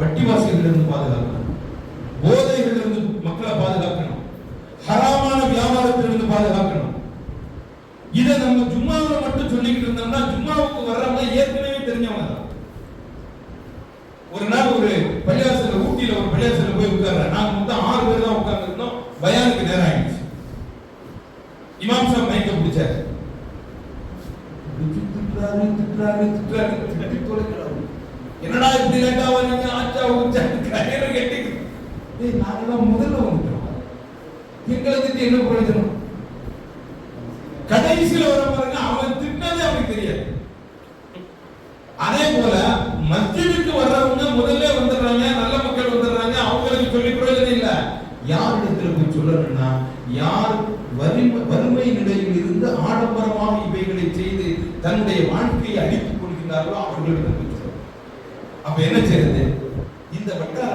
வட்டிவாசிகளிலிருந்து பாதுகாக்கணும். போதைகளிலிருந்து மக்களை பாதுகாக்கணும். ஹராமான வியாபாரத்திலிருந்து பாதுகாக்கணும். இதை நம்ம ஜும்மாவில் மட்டும் சொல்லிக்கிட்டு இருந்தோம்னா ஜும்மாவுக்கு வர்றவங்க ஏற்கனவே தெரிஞ்சவங்க தான். ஒரு நாள் ஒரு பள்ளியாசல ஊட்டியில ஒரு பள்ளியாசல போய் உட்கார்றேன் நாங்க மொத்தம் ஆறு பேர் தான் உட்கார்ந்துருந்தோம். பயானுக்கு நேரம் ஆயிடுச்சு. இமாம் சாப் மைக்க பிடிச்சாரு. பிடிச்சு திட்டுறாரு திட்டுறாரு திட்டுறாரு திட்டி தொலைக்கிறாரு என்னடா இப்படி லேட்டா வரீங்க ஆச்சா ஊச்சா கயிறு கட்டி ஏய் முதல்ல வந்துட்டோம் எங்களை என்ன பிரயோஜனம் கடைசியில வர பாருங்க அவன் திட்டதே அவனுக்கு தெரியாது அதே போல மஸ்ஜிதுக்கு வர்றவங்க முதல்ல வந்துடுறாங்க நல்ல மக்கள் வந்துடுறாங்க அவங்களுக்கு சொல்லி பிரயோஜனம் இல்ல யாரிடத்துல போய் சொல்லணும்னா யார் வறுமை வறுமை நிலையில் இருந்து ஆடம்பரமாக இவைகளை செய்து தன்னுடைய வாழ்க்கையை அழித்துக் கொள்கிறார்களோ அவர்களிடம் போய் சொல்லணும் அப்ப என்ன செய்யறது இந்த வட்டார